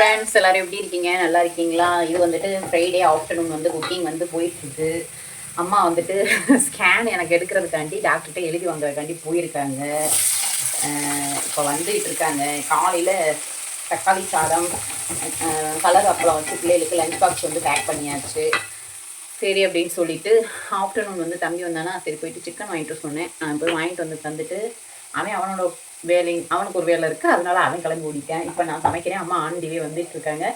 Friends எல்லாரும் எப்படி இருக்கீங்க? நல்லா இருக்கீங்களா? இது வந்துட்டு ஃப்ரைடே ஆஃப்டர்நூன் வந்து குக்கிங் வந்து போயிட்டு இருக்கு அம்மா வந்துட்டு ஸ்கேன் எனக்கு எடுக்கிறதுக்காண்டி டாக்டர்கிட்ட எழுதி வாங்குறதுக்காண்டி போயிருக்காங்க. இப்போ வந்துட்டு இருக்காங்க. காலையில் தக்காளி சாதம் கலர் அப்பளம் வச்சு பிள்ளைகளுக்கு லஞ்ச் பாக்ஸ் வந்து பேக் பண்ணியாச்சு. சரி அப்படின்னு சொல்லிட்டு ஆஃப்டர்நூன் வந்து தம்பி வந்தானா சரி போயிட்டு சிக்கன் வாங்கிட்டு வர சொன்னேன். நான் போய் வாங்கிட்டு வந்து தந்துட்டு அவன் அவனோட வேலை அவனுக்கு ஒரு வேலை இருக்குது அதனால அவன் கிளம்பி ஓடிட்டேன். இப்போ நான் சமைக்கிறேன். அம்மா ஆண்டிவே வந்துட்டு இருக்காங்க.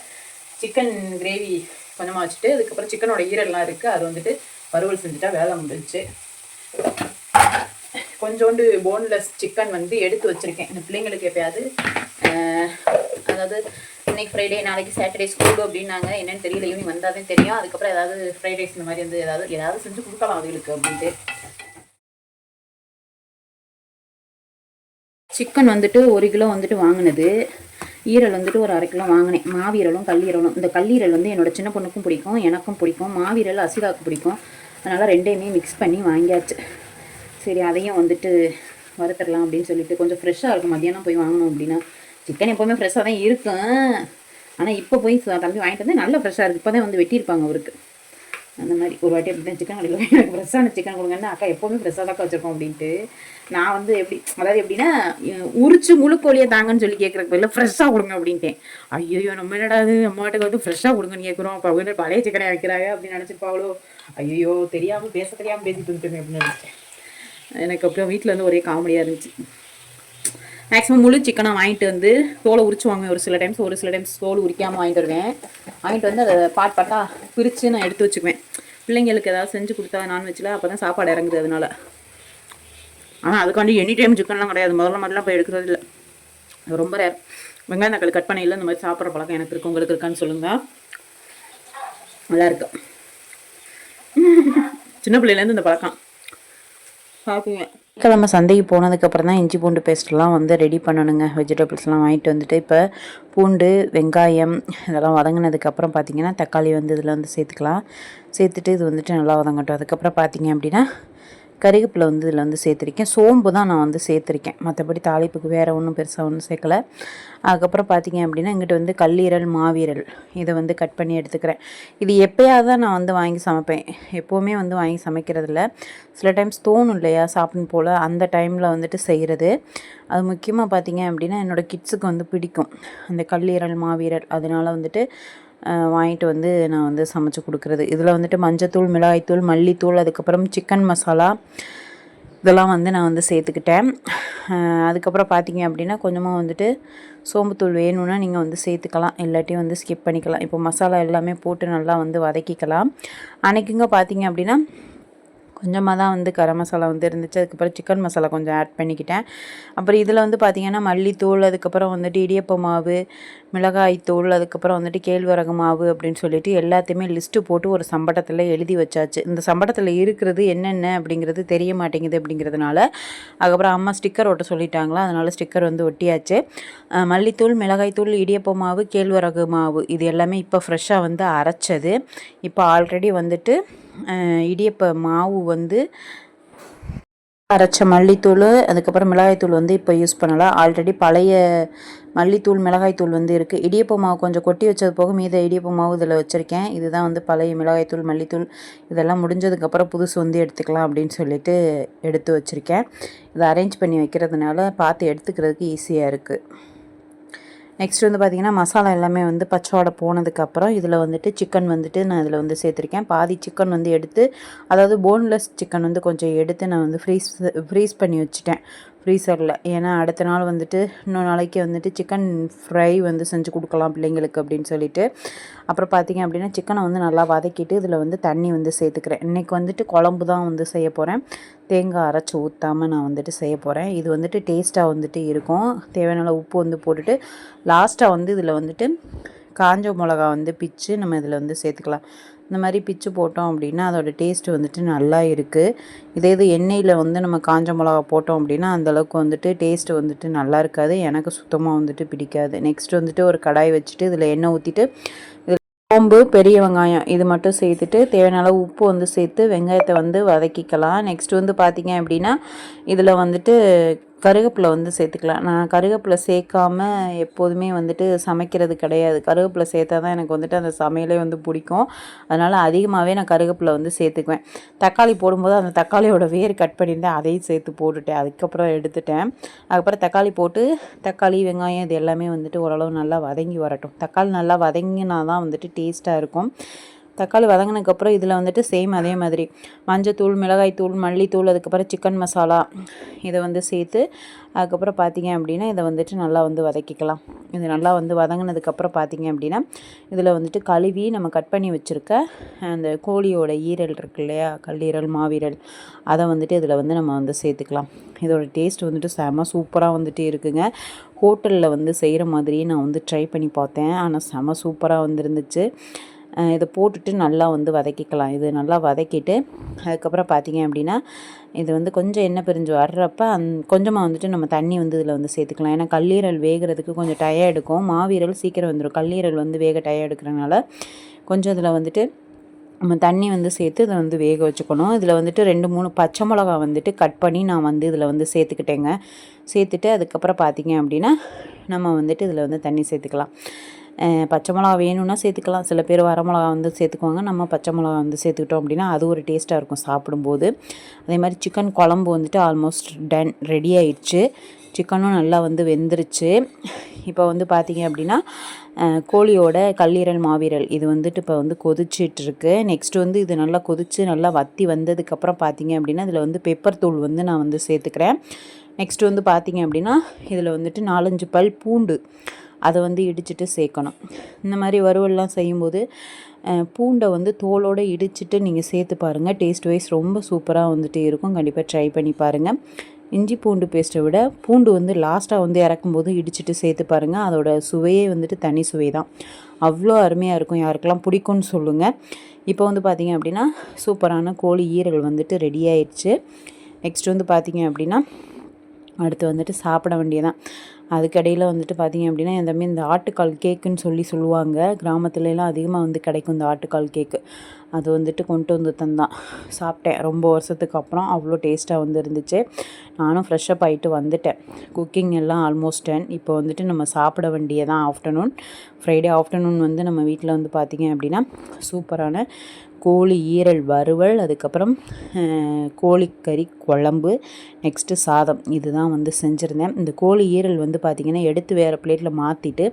சிக்கன் கிரேவி கொஞ்சமாக வச்சுட்டு அதுக்கப்புறம் சிக்கனோட ஈரல்லாம் இருக்குது அது வந்துட்டு வறுவல் செஞ்சுட்டா வேலை முடிஞ்சுச்சு. கொஞ்சோண்டு போன்லெஸ் சிக்கன் வந்து எடுத்து வச்சுருக்கேன். இந்த பிள்ளைங்களுக்கு எப்பயாவது அதாவது இன்னைக்கு ஃப்ரைடே நாளைக்கு சாட்டர்டே ஸ்கூல் அப்படின்னாங்க. என்னன்னு தெரியல. ஈவினிங் வந்தால் தான் தெரியும். அதுக்கப்புறம் ஏதாவது ஃப்ரைட் ரைஸ் இந்த மாதிரி வந்து ஏதாவது ஏதாவது செஞ்சு கொடுக்கலாம் அவங்களுக்கு அப்படின்ட்டு. சிக்கன் வந்துட்டு ஒரு கிலோ வந்துட்டு வாங்கினது. ஈரல் வந்துட்டு ஒரு அரை கிலோ வாங்கினேன். மாவீரலும் கல்லீரலும். இந்த கல்லீரல் வந்து என்னோட சின்ன பொண்ணுக்கும் பிடிக்கும் எனக்கும் பிடிக்கும். மாவீரல் அசிதாவுக்கு பிடிக்கும். அதனால் ரெண்டையுமே மிக்ஸ் பண்ணி வாங்கியாச்சு. சரி அதையும் வந்துட்டு வறுத்துடலாம் அப்படின்னு சொல்லிட்டு கொஞ்சம் ஃப்ரெஷ்ஷாக இருக்கும். மதியானம் போய் வாங்கணும் அப்படின்னா. சிக்கன் எப்போவுமே ஃப்ரெஷ்ஷாக தான் இருக்கும் ஆனால் இப்போ போய் தம்பி வாங்கிட்டு வந்து நல்லா ஃப்ரெஷ்ஷாக இருக்குது இப்போ தான் வந்து வெட்டியிருப்பாங்க அவருக்கு. அந்த மாதிரி ஒரு வாட்டி எப்படி சிக்கன் கடையில் எனக்கு ஃப்ரெஷ்ஷான சிக்கன் கொடுங்கன்னா அக்கா எப்போவுமே ஃப்ரெஷ்ஷாக தான் வச்சுருக்கோம் அப்படின்ட்டு. நான் வந்து எப்படி அதாவது எப்படின்னா உரிச்சு முழு கோழியை தாங்கன்னு சொல்லி கேட்குறக்கு பதில் ஃப்ரெஷ்ஷாக கொடுங்க அப்படின்ட்டேன். ஐயோ நம்ம என்னடா இது? அம்மாட்டுக்கு வந்து ஃப்ரெஷ்ஷாக கொடுங்கன்னு கேட்குறோம் அப்போ அவங்க பழைய சிக்கனை வைக்கிறாங்க அப்படின்னு நினச்சிருப்பாங்களோ ஐயோ தெரியாமல் பேச தெரியாமல் பேசிட்டு இருந்துட்டேன் அப்படின்னு நினச்சேன் எனக்கு அப்புறம் வீட்டில் வந்து ஒரே காமெடியாக இருந்துச்சு. மேக்ஸிமம் முழு சிக்கனாக வாங்கிட்டு வந்து தோலை உரிச்சுவாங்க. ஒரு சில டைம்ஸ் ஒரு சில டைம்ஸ் தோல் உரிக்காமல் வாங்கிட்டு வருவேன். வாங்கிட்டு வந்து அதை பாட் பாட்டாக பிரித்து நான் எடுத்து வச்சுக்குவேன். பிள்ளைங்களுக்கு ஏதாவது செஞ்சு கொடுத்தா நான்வெஜ்ஜில் அப்போ தான் சாப்பாடு இறங்குது அதனால். ஆனால் அதுக்காண்டி எனி டைம் சிக்கன்லாம் கிடையாது. முதல்ல மாதிரிலாம் போய் எடுக்கிறது இல்லை. அது ரொம்ப ரேர் வெங்காயம் தக்காளி கட் பண்ணையில் இந்த மாதிரி சாப்பிட்ற பழக்கம் எனக்கு இருக்குது உங்களுக்கு இருக்கான்னு சொல்லுங்கள் நல்லா இருக்கு. சின்ன பிள்ளையிலேருந்து இந்த பழக்கம். சாப்பிடுவேன். கிழமை சந்தைக்கு போனதுக்கப்புறம் தான் இஞ்சி பூண்டு பேஸ்ட்லாம் வந்து ரெடி பண்ணணுங்க. வெஜிடபிள்ஸ்லாம் வாங்கிட்டு வந்துட்டு இப்போ பூண்டு வெங்காயம் இதெல்லாம் வதங்கினதுக்கப்புறம் பார்த்திங்கன்னா தக்காளி வந்து இதில் வந்து சேர்த்துக்கலாம். சேர்த்துட்டு இது வந்துட்டு நல்லா வதங்கட்டும். அதுக்கப்புறம் பார்த்தீங்க அப்படின்னா கருகப்பில் வந்து இதில் வந்து சேர்த்துருக்கேன். சோம்பு தான் நான் வந்து சேர்த்துருக்கேன். மற்றபடி தாளிப்புக்கு வேறு ஒன்றும் பெருசாக ஒன்றும் சேர்க்கல. அதுக்கப்புறம் பார்த்தீங்க அப்படின்னா இங்கிட்ட வந்து கல்லீரல் மாவீரல் இதை வந்து கட் பண்ணி எடுத்துக்கிறேன். இது எப்போயாவது தான் நான் வந்து வாங்கி சமைப்பேன். எப்போவுமே வந்து வாங்கி சமைக்கிறதில்ல. சில டைம்ஸ் தோணும் இல்லையா சாப்பிடணும் போல் அந்த டைமில் வந்துட்டு செய்கிறது அது முக்கியமாக பார்த்தீங்க அப்படின்னா என்னோடய கிட்ஸுக்கு வந்து பிடிக்கும். அந்த கல்லீரல் மாவீரல் அதனால் வந்துட்டு வாங்கிட்டு வந்து நான் வந்து சமைச்சு கொடுக்குறது. இதில் வந்துட்டு மஞ்சத்தூள் மிளகாய்த்தூள் மல்லித்தூள் அதுக்கப்புறம் சிக்கன் மசாலா இதெல்லாம் வந்து நான் வந்து சேர்த்துக்கிட்டேன். அதுக்கப்புறம் பார்த்தீங்க அப்படின்னா கொஞ்சமாக வந்துட்டு சோம்புத்தூள் வேணும்னா நீங்கள் வந்து சேர்த்துக்கலாம். இல்லாட்டியும் வந்து ஸ்கிப் பண்ணிக்கலாம். இப்போ மசாலா எல்லாமே போட்டு நல்லா வந்து வதக்கிக்கலாம். அன்றைக்குங்க பார்த்தீங்க அப்படின்னா கொஞ்சமாக தான் வந்து கரம் மசாலா வந்து இருந்துச்சு. அதுக்கப்புறம் சிக்கன் மசாலா கொஞ்சம் ஆட் பண்ணிக்கிட்டேன். அப்புறம் இதில் வந்து பார்த்திங்கன்னா மல்லித்தூள் அதுக்கப்புறம் வந்துட்டு இடியப்ப மாவு மிளகாய் தூள் அதுக்கப்புறம் வந்துட்டு கேழ்வரகு மாவு அப்படின்னு சொல்லிட்டு எல்லாத்தையுமே லிஸ்ட்டு போட்டு ஒரு சம்பட்டத்தில் எழுதி வச்சாச்சு. இந்த சம்பட்டத்தில் இருக்கிறது என்னென்ன அப்படிங்கிறது தெரிய மாட்டேங்குது அப்படிங்கிறதுனால அதுக்கப்புறம் அம்மா ஸ்டிக்கர் ஒட்ட சொல்லிட்டாங்களா? அதனால் ஸ்டிக்கர் வந்து ஒட்டியாச்சு. மல்லித்தூள் மிளகாய்த்தூள் இடியப்ப மாவு கேழ்வரகு மாவு இது எல்லாமே இப்போ ஃப்ரெஷ்ஷாக வந்து அரைச்சது. இப்போ ஆல்ரெடி வந்துட்டு இடியப்ப மாவு வந்து அரைச்ச மல்லித்தூள் அதுக்கப்புறம் மிளகாய்த்தூள் வந்து இப்போ யூஸ் பண்ணலாம். ஆல்ரெடி பழைய மல்லித்தூள் மிளகாய்த்தூள் வந்து இருக்குது இடியப்ப மாவு கொஞ்சம் கொட்டி வச்சது போக மீத இடியப்ப மாவு இதில் வச்சுருக்கேன். இதுதான் வந்து பழைய மிளகாய்த்தூள் மல்லித்தூள் இதெல்லாம் முடிஞ்சதுக்கப்புறம் புதுசு வந்து எடுத்துக்கலாம் அப்படின்னு சொல்லிட்டு எடுத்து வச்சுருக்கேன். இதை அரேஞ்ச் பண்ணி வைக்கிறதுனால பார்த்து எடுத்துக்கிறதுக்கு ஈஸியாக இருக்குது நெக்ஸ்ட் வந்து பார்த்திங்கன்னா மசாலா எல்லாமே வந்து பச்சைவாடை போனதுக்கப்புறம் இதில் வந்துட்டு சிக்கன் வந்துட்டு நான் இதில் வந்து சேர்த்துருக்கேன். பாதி சிக்கன் வந்து எடுத்து அதாவது போன்லெஸ் சிக்கன் வந்து கொஞ்சம் எடுத்து நான் வந்து ஃப்ரீஸ் ஃப்ரீஸ் பண்ணி வச்சுட்டேன். ஃப்ரீசரில் ஏன்னா அடுத்த நாள் வந்துட்டு இன்னொரு நாளைக்கு வந்துட்டு சிக்கன் ஃப்ரை வந்து செஞ்சு கொடுக்கலாம் பிள்ளைங்களுக்கு அப்படின்னு சொல்லிட்டு. அப்புறம் பார்த்திங்க அப்படின்னா சிக்கனை வந்து நல்லா வதக்கிட்டு இதில் வந்து தண்ணி வந்து சேர்த்துக்கிறேன். இன்றைக்கி வந்துட்டு குழம்பு தான் வந்து செய்ய போகிறேன் தேங்காய் அரைச்சி ஊற்றாமல் நான் வந்துட்டு செய்ய போகிறேன் இது வந்துட்டு டேஸ்ட்டாக வந்துட்டு இருக்கும். தேவையான உப்பு வந்து போட்டுட்டு லாஸ்ட்டாக வந்து இதில் வந்துட்டு காஞ்ச மிளகா வந்து பிச்சு நம்ம இதில் வந்து சேர்த்துக்கலாம். இந்த மாதிரி பிச்சு போட்டோம் அப்படின்னா அதோட டேஸ்ட் வந்துட்டு நல்லா இருக்குது இதே இது எண்ணெயில் வந்து நம்ம காஞ்ச மிளகா போட்டோம் அப்படின்னா அந்தளவுக்கு வந்துட்டு டேஸ்ட்டு வந்துட்டு நல்லா இருக்காது. எனக்கு சுத்தமாக வந்துட்டு பிடிக்காது. நெக்ஸ்ட் வந்துட்டு ஒரு கடாய் வச்சுட்டு இதில் எண்ணெய் ஊற்றிட்டு சோம்பு பெரிய வெங்காயம் இது மட்டும் சேர்த்துட்டு தேவையான அளவு உப்பு வந்து சேர்த்து வெங்காயத்தை வந்து வதக்கிக்கலாம். நெக்ஸ்ட் வந்து பார்த்தீங்க அப்படின்னா இதில் வந்துட்டு கருவேப்பிலை வந்து சேர்த்துக்கலாம். நான் கருவேப்பிலை சேர்க்காம எப்போதுமே வந்துட்டு சமைக்கிறது கிடையாது. கருவேப்பிலை சேர்த்தா தான் எனக்கு வந்துட்டு அந்த சமையலே வந்து பிடிக்கும். அதனால் அதிகமாகவே நான் கருவேப்பிலை வந்து சேர்த்துக்குவேன். தக்காளி போடும்போது அந்த தக்காளியோட வேர் கட் பண்ணியிருந்தேன் அதையும் சேர்த்து போட்டுட்டேன். அதுக்கப்புறம் எடுத்துட்டேன். அதுக்கப்புறம் தக்காளி போட்டு தக்காளி வெங்காயம் இது எல்லாமே வந்துட்டு ஓரளவு நல்லா வதங்கி வரட்டும். தக்காளி நல்லா வதங்கினா தான் வந்துட்டு டேஸ்ட்டாக இருக்கும். தக்காளி வதங்கினதுக்கப்புறம் இதில் வந்துட்டு சேம் அதே மாதிரி. மஞ்சத்தூள் மிளகாய்த்தூள் மல்லித்தூள் அதுக்கப்புறம் சிக்கன் மசாலா இதை வந்து சேர்த்து அதுக்கப்புறம் பார்த்தீங்க அப்படின்னா இதை வந்துட்டு நல்லா வந்து வதக்கிக்கலாம். இது நல்லா வந்து வதங்கினதுக்கப்புறம் பார்த்தீங்க அப்படின்னா இதில் வந்துட்டு கழுவி நம்ம கட் பண்ணி வச்சுருக்க அந்த கோழியோட ஈரல் இருக்கு இல்லையா? கல்லீரல் மாவீரல் அதை வந்துட்டு இதில் வந்து நம்ம வந்து சேர்த்துக்கலாம். இதோட டேஸ்ட் வந்துட்டு செம சூப்பராக வந்துட்டு இருக்குங்க. ஹோட்டலில் வந்து செய்கிற மாதிரியே நான் வந்து ட்ரை பண்ணி பார்த்தேன். ஆனால் செம சூப்பராக வந்துருந்துச்சு. இதை போட்டுட்டு நல்லா வந்து வதக்கிக்கலாம். இது நல்லா வதக்கிட்டு அதுக்கப்புறம் பார்த்தீங்க அப்படின்னா இது வந்து கொஞ்சம் எண்ணெய் பிரிஞ்சு வர்றப்ப அந் கொஞ்சமாக வந்துட்டு நம்ம தண்ணி வந்து இதில் வந்து சேர்த்துக்கலாம். ஏன்னா கல்லீரல் வேகிறதுக்கு கொஞ்சம் டயம் எடுக்கும் மாவீரல் சீக்கிரம் வந்துடும் கல்லீரல் வந்து வேக டயம் எடுக்கிறனால கொஞ்சம் இதில் வந்துட்டு நம்ம தண்ணி வந்து சேர்த்து இதை வந்து வேக வச்சுக்கணும். இதில் வந்துட்டு ரெண்டு மூணு பச்சை மிளகா வந்துட்டு கட் பண்ணி நான் வந்து இதில் வந்து சேர்த்துக்கிட்டேங்க. சேர்த்துட்டு அதுக்கப்புறம் பார்த்தீங்க அப்படின்னா நம்ம வந்துட்டு இதில் வந்து தண்ணி சேர்த்துக்கலாம். பச்சை மிளகா வேணும்னா சேர்த்துக்கலாம். சில பேர் வர மிளகா வந்து சேர்த்துக்குவாங்க. நம்ம பச்சை மிளகா வந்து சேர்த்துக்கிட்டோம் அப்படின்னா அது ஒரு டேஸ்ட்டாக இருக்கும் சாப்பிடும்போது. அதே மாதிரி சிக்கன் குழம்பு வந்துட்டு ஆல்மோஸ்ட் டன் ரெடி ஆயிடுச்சு. சிக்கனும் நல்லா வந்து வெந்துருச்சு. இப்போ வந்து பார்த்திங்க அப்படின்னா கோழியோட கல்லீரல் மாவீரல் இது வந்துட்டு இப்போ வந்து கொதிச்சிட்ருக்கு. நெக்ஸ்ட் வந்து இது நல்லா கொதித்து நல்லா வத்தி வந்ததுக்கப்புறம் பார்த்திங்க அப்படின்னா இதில் வந்து பெப்பர் தூள் வந்து நான் வந்து சேர்த்துக்கிறேன். நெக்ஸ்ட் வந்து பார்த்திங்க அப்படின்னா இதில் வந்துட்டு நாலஞ்சு பல் பூண்டு. அதை வந்து இடிச்சிட்டு சேர்க்கணும். இந்த மாதிரி வறுவல்லாம் செய்யும்போது பூண்டை வந்து தோலோடு இடிச்சிட்டு நீங்கள் சேர்த்து பாருங்கள் டேஸ்ட் வைஸ் ரொம்ப சூப்பராக வந்துட்டு இருக்கும். கண்டிப்பாக ட்ரை பண்ணி பாருங்கள் இஞ்சி பூண்டு பேஸ்ட்டை விட பூண்டு வந்து லாஸ்ட்டாக வந்து இறக்கும்போது இடிச்சிட்டு சேர்த்து பாருங்கள் அதோட சுவையே வந்துட்டு தனி சுவை தான். அவ்வளோ அருமையாக இருக்கும். யாருக்கெல்லாம் பிடிக்கும்னு சொல்லுங்கள் இப்போ வந்து பார்த்திங்க அப்படின்னா சூப்பரான கோழி ஈரல் வந்துட்டு ரெடி ஆயிடுச்சு. நெக்ஸ்ட் வந்து பார்த்திங்க அப்படின்னா அடுத்து வந்துட்டு சாப்பிட வேண்டியதான் அதுக்கடையில் வந்துட்டு பார்த்திங்க அப்படின்னா என் தம்பி இந்த ஆட்டுக்கால் கேக்குன்னு சொல்லி சொல்லுவாங்க. கிராமத்துலலாம் அதிகமாக வந்து கிடைக்கும் இந்த ஆட்டுக்கால் கேக்கு. அது வந்துட்டு கொண்டு வந்து தந்தான். சாப்பிட்டேன். ரொம்ப வருஷத்துக்கு அப்புறம் அவ்வளோ டேஸ்ட்டாக வந்து இருந்துச்சு. நானும் ஃப்ரெஷ்ஷப் ஆகிட்டு வந்துட்டேன். குக்கிங் எல்லாம் ஆல்மோஸ்ட் டென் இப்போ வந்துட்டு நம்ம சாப்பிட வேண்டியதான் ஆஃப்டர்நூன் ஃப்ரைடே ஆஃப்டர்நூன் வந்து நம்ம வீட்டில் வந்து பார்த்திங்க அப்படின்னா சூப்பரான கோழி ஈரல் வறுவல் அதுக்கப்புறம் கோழிக்கறி குழம்பு நெக்ஸ்ட்டு சாதம். இதுதான் வந்து செஞ்சுருந்தேன். இந்த கோழி ஈரல் வந்து பார்த்திங்கன்னா எடுத்து வேறு பிளேட்டில் மாற்றிட்டு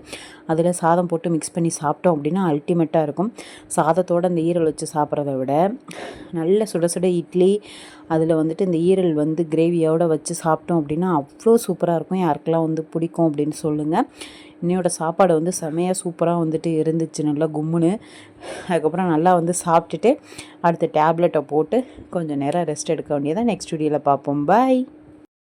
அதில் சாதம் போட்டு மிக்ஸ் பண்ணி சாப்பிட்டோம் அப்படின்னா அல்டிமேட்டாக இருக்கும். சாதத்தோடு அந்த ஈரல் வச்சு சாப்பிட்றத விட நல்ல சுட சுட இட்லி அதில் வந்துட்டு இந்த ஈரல் வந்து கிரேவியோடு வச்சு சாப்பிட்டோம் அப்படின்னா அவ்வளோ சூப்பராக இருக்கும். யாருக்கெல்லாம் வந்து பிடிக்கும் அப்படின்னு சொல்லுங்கள் இன்னையோட சாப்பாடு வந்து செமையாக சூப்பராக வந்துட்டு இருந்துச்சு. நல்லா கும்முன்னு. அதுக்கப்புறம் நல்லா வந்து சாப்பிட்டுட்டு அடுத்த டேப்லெட்டை போட்டு கொஞ்சம் நேரம் ரெஸ்ட் எடுக்க வேண்டியதான் நெக்ஸ்ட் வீடியோவில் பார்ப்போம். பாய்